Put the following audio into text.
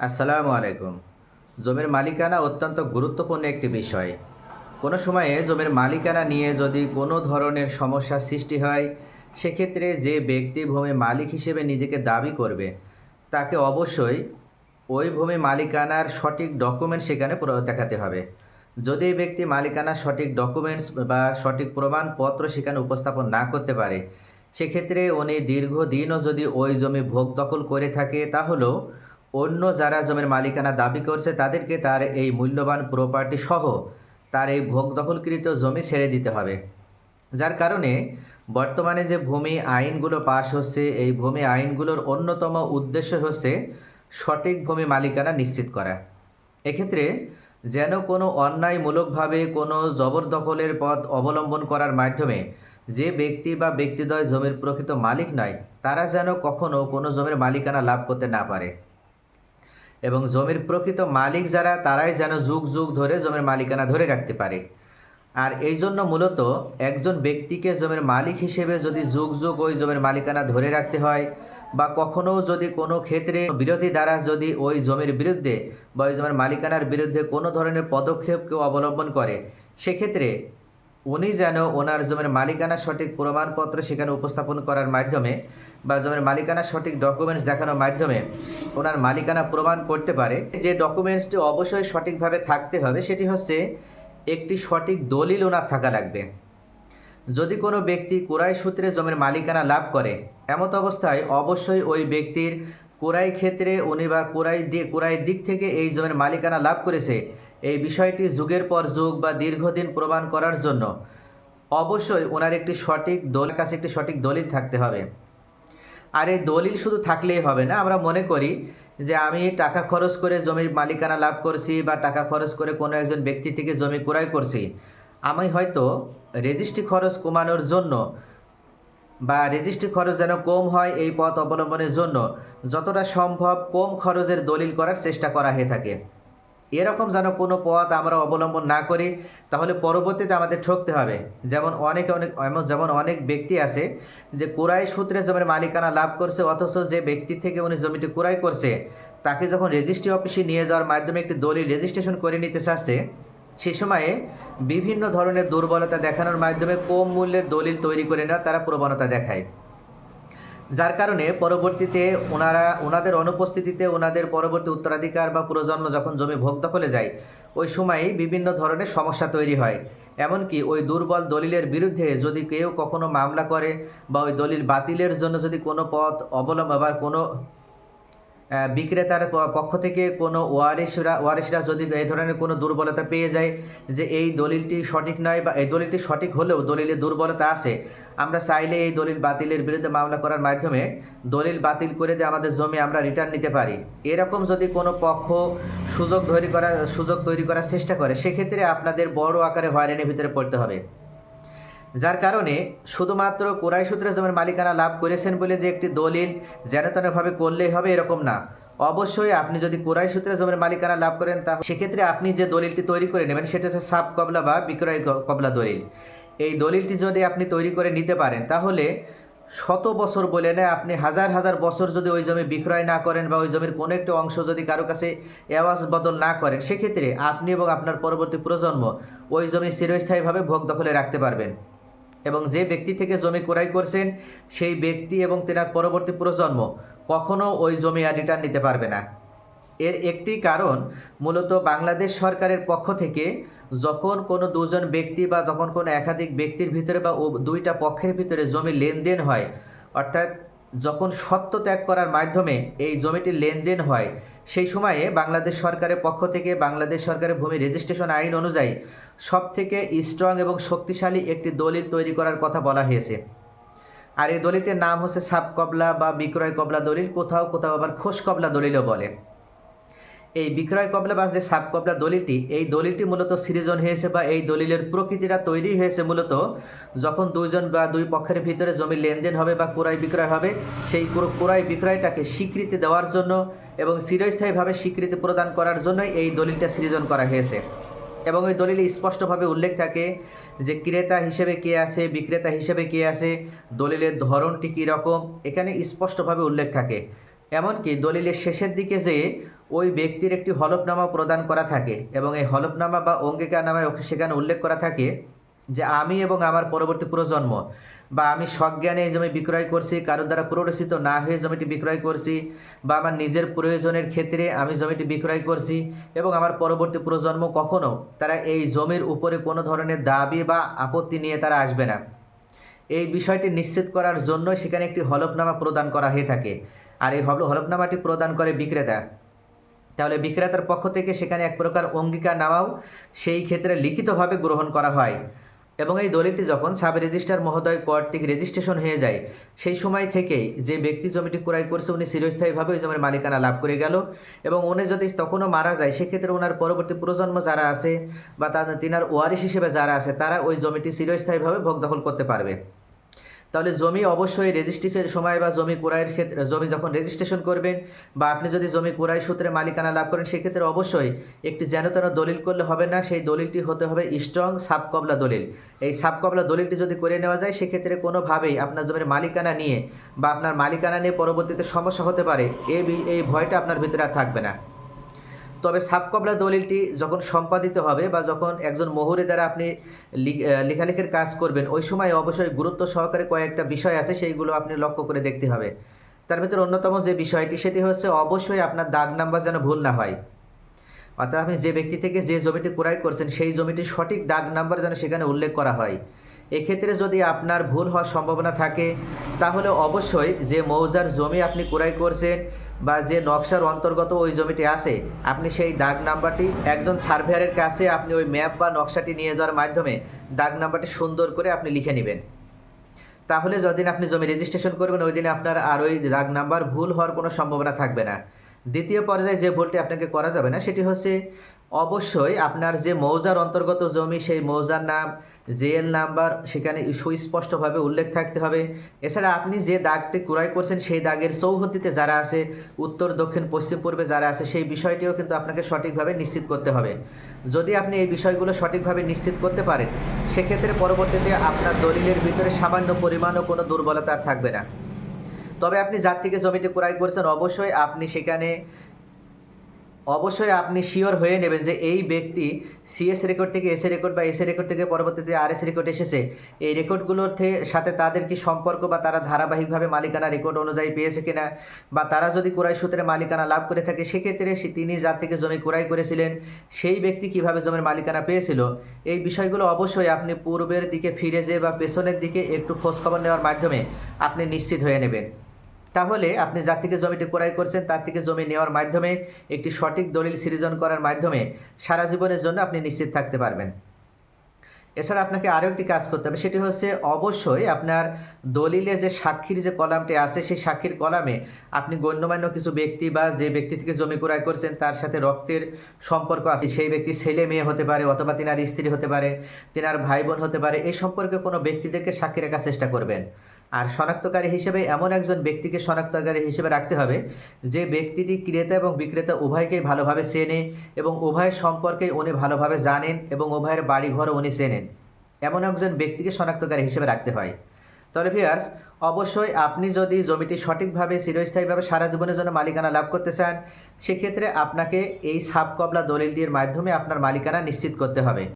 আসসালামু আলাইকুম। জমির মালিকানা অত্যন্ত গুরুত্বপূর্ণ একটি বিষয়। কোনো সময়ে জমির মালিকানা নিয়ে যদি কোনো ধরনের সমস্যার সৃষ্টি হয়, সেক্ষেত্রে যে ব্যক্তি ভূমি মালিক হিসেবে নিজেকে দাবি করবে, তাকে অবশ্যই ওই ভূমি মালিকানার সঠিক ডকুমেন্ট সেখানে দেখাতে হবে। যদি এই ব্যক্তি মালিকানার সঠিক ডকুমেন্টস বা সঠিক প্রমাণপত্র সেখানে উপস্থাপন না করতে পারে, সেক্ষেত্রে উনি দীর্ঘদিনও যদি ওই জমি ভোগ দখল করে থাকে, তাহলেও অন্য যারা জমির মালিকানা দাবি করছে, তাদেরকে তার এই মূল্যবান প্রপার্টি সহ তার এই ভোগ দখলকৃত জমি ছেড়ে দিতে হবে। যার কারণে বর্তমানে যে ভূমি আইনগুলো পাশ হচ্ছে, এই ভূমি আইনগুলোর অন্যতম উদ্দেশ্য হচ্ছে সঠিক ভূমি মালিকানা নিশ্চিত করা। এক্ষেত্রে যেন কোনো অন্যায়মূলকভাবে কোনো জবরদখলের পথ অবলম্বন করার মাধ্যমে যে ব্যক্তি বা ব্যক্তিদ্বয় জমির প্রকৃত মালিক নয়, তারা যেন কখনও কোনো জমির মালিকানা লাভ করতে না পারে। এবং জমির প্রকৃত মালিক যারা, তারাই যেন যুগ যুগ ধরে জমির মালিকানা ধরে রাখতে পারে। আর এই জন্য মূলত একজন ব্যক্তিকে জমির মালিক হিসেবে যদি যুগ যুগ ওই জমির মালিকানা ধরে রাখতে হয়, বা কখনো যদি কোনো ক্ষেত্রে বিরোধী দ্বারা যদি ওই জমির বিরুদ্ধে বা ওই জমির মালিকানার বিরুদ্ধে কোনো ধরনের পদক্ষেপ কেউ অবলম্বন করে, সেক্ষেত্রে উনি যেন ওনার জমির মালিকানা সঠিক প্রমাণপত্র সেখানে উপস্থাপন করার মাধ্যমে বা জমির মালিকানা সঠিক ডকুমেন্টস দেখানোর মাধ্যমে ওনার মালিকানা প্রমাণ করতে পারে। যে ডকুমেন্টসটি অবশ্যই সঠিকভাবে থাকতে হবে, সেটি হচ্ছে একটি সঠিক দলিল ওনার থাকা লাগবে। যদি কোনো ব্যক্তি কোরাই সূত্রে জমির মালিকানা লাভ করে, এমত অবস্থায় অবশ্যই ওই ব্যক্তির কোরাই ক্ষেত্রে উনি বা কোরাই দিয়ে কোরাই দিক থেকে এই জমির মালিকানা লাভ করেছে এই বিষয়টি যুগের পর যুগ বা দীর্ঘদিন প্রমাণ করার জন্য অবশ্যই ওনার একটি সঠিক দলের কাছে একটি সঠিক দলিল থাকতে হবে। আর এই দলিল শুধু থাকলেই হবে না, আমরা মনে করি যে আমি টাকা খরচ করে জমির মালিকানা লাভ করছি বা টাকা খরচ করে কোনো একজন ব্যক্তি থেকে জমি ক্রয় করছি। আমি হয়তো রেজিস্ট্রি খরচ কমানোর জন্য বা রেজিস্ট্রি খরচ যেন কম হয় এই পথ অবলম্বনের জন্য যতটা সম্ভব কম খরচের দলিল করার চেষ্টা করা হয়ে থাকে। এরকম যেন কোনো পথ আমরা অবলম্বন না করি, তাহলে পরবর্তীতে আমাদের ঠকতে হবে। যেমন অনেক অনেক যেমন অনেক ব্যক্তি আছে যে কোরাই সূত্রে জমির মালিকানা লাভ করছে, অথচ যে ব্যক্তি থেকে উনি জমিটি ক্রয় করছে, তাকে যখন রেজিস্ট্রি অফিসে নিয়ে যাওয়ার মাধ্যমে একটি দলিল রেজিস্ট্রেশন করে নিতে চাচ্ছে, সে সময়ে বিভিন্ন ধরনের দুর্বলতা দেখানোর মাধ্যমে কম মূল্যের দলিল তৈরি করে নেওয়া তারা প্রবণতা দেখায়। যার কারণে পরবর্তীতে ওনারা, ওনাদের অনুপস্থিতিতে ওনাদের পরবর্তী উত্তরাধিকার বা প্রজন্ম যখন জমি ভোগ দখলে যায়, ওই সময়েই বিভিন্ন ধরনের সমস্যা তৈরি হয়। এমনকি ওই দুর্বল দলিলের বিরুদ্ধে যদি কেউ কখনো মামলা করে বা ওই দলিল বাতিলের জন্য যদি কোনো পথ অবলম্বন বা কোনো বিক্রেতার পক্ষ থেকে কোনো ওয়ারিশরা ওয়ারিশরা যদি এই ধরনের কোনো দুর্বলতা পেয়ে যায় যে এই দলিলটি সঠিক নয় বা এই দলিলটি সঠিক হলেও দলিলে দুর্বলতা আছে, আমরা চাইলে এই দলিল বাতিলের বিরুদ্ধে মামলা করার মাধ্যমে দলিল বাতিল করে দিয়ে আমাদের জমি আমরা রিটার্ন নিতে পারি। এরকম যদি কোনো পক্ষ সুযোগ তৈরি করার, সুযোগ তৈরি করার চেষ্টা করে, সেক্ষেত্রে আপনাদের বড় আকারে হয়রানির ভিতরে পড়তে হবে। যার কারণে শুধুমাত্র কোরাই সূত্রে জমির মালিকানা লাভ করেছেন বলে যে একটি দলিল যেন তেনভাবে করলেই হবে এরকম না। অবশ্যই আপনি যদি কোরাই সূত্রে জমির মালিকানা লাভ করেন তা সেক্ষেত্রে আপনি যে দলিলটি তৈরি করে নেবেন সেটা হচ্ছে সাব কবলা বা বিক্রয় কবলা দলিল। এই দলিলটি যদি আপনি তৈরি করে নিতে পারেন তাহলে শত বছর বলে না আপনি হাজার হাজার বছর যদি ওই জমি বিক্রয় না করেন বা ওই জমির কোনো একটা অংশ যদি কারও কাছে এওয়াজ বদল না করেন, সেক্ষেত্রে আপনি এবং আপনার পরবর্তী প্রজন্ম ওই জমি চিরস্থায়ীভাবে ভোগ দখলে রাখতে পারবেন। এবং যে ব্যক্তি থেকে জমি ক্রয় করছেন, সেই ব্যক্তি এবং তেনার পরবর্তী প্রজন্ম কখনো ওই জমি আর রিটার্ন নিতে পারবে না। এর একটি কারণ মূলত বাংলাদেশ সরকারের পক্ষ থেকে যখন কোনো দুজন ব্যক্তি বা যখন কোনো একাধিক ব্যক্তির ভিতরে বা দুইটা পক্ষের ভিতরে জমি লেনদেন হয়, অর্থাৎ যখন সত্য ত্যাগ করার মাধ্যমে এই জমিটির লেনদেন হয় সেই সময়ে বাংলাদেশ সরকারের পক্ষ থেকে বাংলাদেশ সরকারের ভূমি রেজিস্ট্রেশন আইন অনুযায়ী সবথেকে স্ট্রং এবং শক্তিশালী একটি দলিল তৈরি করার কথা বলা হয়েছে। আর এই দলিলটির নাম হচ্ছে সাব কবলা বা বিক্রয় কবলা দলিল, কোথাও কোথাও আবার খোস কবলা দলিলও বলে। এই বিক্রয় কবলা বা যে সাব কবলা দলিলটি, এই দলিলটি মূলত সৃজন হয়েছে বা এই দলিলের প্রকৃতিটা তৈরি হয়েছে মূলত যখন দুইজন বা দুই পক্ষের ভিতরে জমি লেনদেন হবে বা ক্রয় বিক্রয় হবে, সেই ক্র- ক্রয় বিক্রয়টাকে স্বীকৃতি দেওয়ার জন্য এবং চিরস্থায়ীভাবে স্বীকৃতি প্রদান করার জন্যই এই দলিলটা সৃজন করা হয়েছে। এবং ওই দলিলে স্পষ্টভাবে উল্লেখ থাকে যে ক্রেতা হিসেবে কে আছে, বিক্রেতা হিসেবে কে আছে, দলিলের ধরনটি কী রকম এখানে স্পষ্টভাবে উল্লেখ থাকে। এমনকি দলিলের শেষের দিকে যে ওই ব্যক্তির একটি হলফনামা প্রদান করা থাকে এবং এই হলফনামা বা অঙ্গীকারনামায় সেখানে উল্লেখ করা থাকে যে আমি এবং আমার পরবর্তী প্রজন্ম বা আমি সজ্ঞানে এই জমি বিক্রয় করছি, কারোর দ্বারা প্ররোচিত না হয়ে জমিটি বিক্রয় করছি বা আমার নিজের প্রয়োজনের ক্ষেত্রে আমি জমিটি বিক্রয় করছি এবং আমার পরবর্তী প্রজন্ম কখনও তারা এই জমির উপরে কোনো ধরনের দাবি বা আপত্তি নিয়ে তারা আসবে না। এই বিষয়টি নিশ্চিত করার জন্য সেখানে একটি হলফনামা প্রদান করা হয়ে থাকে। আর এই হল, হলফনামাটি প্রদান করে বিক্রেতা। তাহলে বিক্রেতার পক্ষ থেকে সেখানে এক প্রকার অঙ্গীকার নামাও সেই ক্ষেত্রে লিখিতভাবে গ্রহণ করা হয়। এবং এই দলিলটি যখন সাব রেজিস্ট্রার মহোদয় কর্তৃক রেজিস্ট্রেশন হয়ে যায়, সেই সময় থেকেই যে ব্যক্তি জমিটি ক্রয় করছে, উনি চিরস্থায়ীভাবে ওই জমির মালিকানা লাভ করে গেল। এবং উনি যদি তখনও মারা যায়, সেক্ষেত্রে ওনার পরবর্তী প্রজন্ম যারা আছে বা তার তিনার ওয়ারিশ হিসেবে যারা আছে, তারা ওই জমিটি চিরস্থায়ীভাবে ভোগ দখল করতে পারবে। তাহলে জমি অবশ্যই রেজিস্ট্রেশনের সময় বা জমি ক্রয়ের ক্ষেত্রে, জমি যখন রেজিস্ট্রেশন করবেন বা আপনি যদি জমি ক্রয় সূত্রে মালিকানা লাভ করেন, সেক্ষেত্রে অবশ্যই একটি যেন তেন দলিল করলে হবে না, সেই দলিলটি হতে হবে স্ট্রং সাবকবলা দলিল। এই সাবকবলা দলিলটি যদি করে নেওয়া যায়, সেক্ষেত্রে কোনোভাবেই আপনার জমির মালিকানা নিয়ে বা আপনার মালিকানা নিয়ে পরবর্তীতে সমস্যা হতে পারে। এই এই ভয়টা আপনার ভিতরে আর থাকবে না। তবে সাবকবলা দলিলটি যখন সম্পাদিত হবে বা যখন একজন মোহরে দ্বারা আপনি লেখালেখির কাজ করবেন, ওই সময় অবশ্যই গুরুত্ব সহকারে কয়েকটা বিষয় আছে, সেইগুলো আপনি লক্ষ্য করে দেখতে হবে। তার ভিতরে অন্যতম যে বিষয়টি, সেটি হচ্ছে অবশ্যই আপনার দাগ নাম্বার যেন ভুল না হয়। অর্থাৎ আপনি যে ব্যক্তি থেকে যে জমিটি ক্রয় করছেন, সেই জমিটির সঠিক দাগ নাম্বার যেন সেখানে উল্লেখ করা হয়। এক্ষেত্রে যদি আপনার ভুল হওয়ার সম্ভাবনা থাকে তাহলে অবশ্যই যে মৌজার জমি আপনি ক্রয় করছেন বা যে নকশার অন্তর্গত ওই জমিটি আছে, আপনি সেই দাগ নাম্বারটি একজন সার্ভেয়ারের কাছে আপনি ওই ম্যাপ বা নকশাটি নিয়ে যাওয়ার মাধ্যমে দাগ নাম্বারটি সুন্দর করে আপনি লিখে নেবেন। তাহলে যদিন আপনি জমি রেজিস্ট্রেশন করবেন ওই দিন আপনার আর ওই দাগ নাম্বার ভুল হওয়ার কোনো সম্ভাবনা থাকবে না। দ্বিতীয় পর্যায়ে যে ভুলটি আপনাকে করা যাবে না, সেটি হচ্ছে অবশ্যই আপনার যে মৌজার অন্তর্গত জমি, সেই মৌজার নাম জেএল নাম্বার, সেখানে সুস্পষ্টভাবে উল্লেখ থাকতে হবে। এছাড়া আপনি যে দাগটি ক্রয় করছেন, সেই দাগের চৌহদ্দিতে যারা আছে, উত্তর, দক্ষিণ, পশ্চিম পূর্বে যারা আছে, সেই বিষয়টিও কিন্তু আপনাকে সঠিকভাবে নিশ্চিত করতে হবে। যদি আপনি এই বিষয়গুলো সঠিকভাবে নিশ্চিত করতে পারেন, সেক্ষেত্রে পরবর্তীতে আপনার দলিলের ভিতরে সামান্য পরিমাণও কোনো দুর্বলতা থাকবে না। তবে আপনি যার থেকে জমিটি ক্রয় করছেন, অবশ্যই আপনি সেখানে, অবশ্যই আপনি শিওর হয়ে নেবেন যে এই ব্যক্তি সিএস রেকর্ড থেকে এসএ রেকর্ড বা এসএ রেকর্ড থেকে পরবর্তীতে আর এস রেকর্ড এসেছে। এই রেকর্ডগুলোর সাথে তাদের কি সম্পর্ক বা তারা ধারাবাহিকভাবে মালিকানা রেকর্ড অনুযায়ী পেয়েছে কিনা বা তারা যদি ক্রয় সূত্রে মালিকানা লাভ করে থাকে, সেক্ষেত্রে তিনি যার থেকে জমি ক্রয় করেছিলেন, সেই ব্যক্তি কীভাবে জমির মালিকানা পেয়েছিল? এই বিষয়গুলো অবশ্যই আপনি পূর্বের দিকে ফিরে যেয়ে বা পেছনের দিকে একটু খোঁজখবর নেওয়ার মাধ্যমে আপনি নিশ্চিত হয়ে নেবেন। তাহলে আপনি যার থেকে জমিটি ক্রয় করছেন, তার থেকে জমি নেওয়ার মাধ্যমে একটি সঠিক দলিল সৃজন করার মাধ্যমে সারা জীবনের জন্য আপনি নিশ্চিত থাকতে পারবেন। এছাড়া আপনাকে আরও একটি কাজ করতে হবে, সেটি হচ্ছে অবশ্যই আপনার দলিলে যে সাক্ষীর যে কলামটি আছে, সেই সাক্ষীর কলামে আপনি গণ্যমান্য কিছু ব্যক্তি বা যে ব্যক্তি থেকে জমি ক্রয় করছেন, তার সাথে রক্তের সম্পর্ক আছে। সেই ব্যক্তি ছেলে মেয়ে হতে পারে অথবা তিনার স্ত্রী হতে পারে, তিনার ভাই বোন হতে পারে এই সম্পর্কে কোনো ব্যক্তিদেরকে সাক্ষী রাখার চেষ্টা করবেন। আর শনাক্তকারী হিসেবে এমন একজন ব্যক্তিকে শনাক্তকারী হিসেবে রাখতে হবে যে ব্যক্তিটি ক্রেতা এবং বিক্রেতা উভয়কেই ভালোভাবে চেনে এবং উভয়ের সম্পর্কে উনি ভালোভাবে জানেন এবং উভয়ের বাড়িঘর উনি চেনেন। এমন একজন ব্যক্তিকে শনাক্তকারী হিসেবে রাখতে হয়। তাহলে ভিয়ার্স অবশ্যই আপনি যদি জমিটি সঠিকভাবে, চিরস্থায়ীভাবে সারা জীবনের জন্য মালিকানা লাভ করতে চান, সেক্ষেত্রে আপনাকে এই সাবকবলা দলিলটির মাধ্যমে আপনার মালিকানা নিশ্চিত করতে হবে।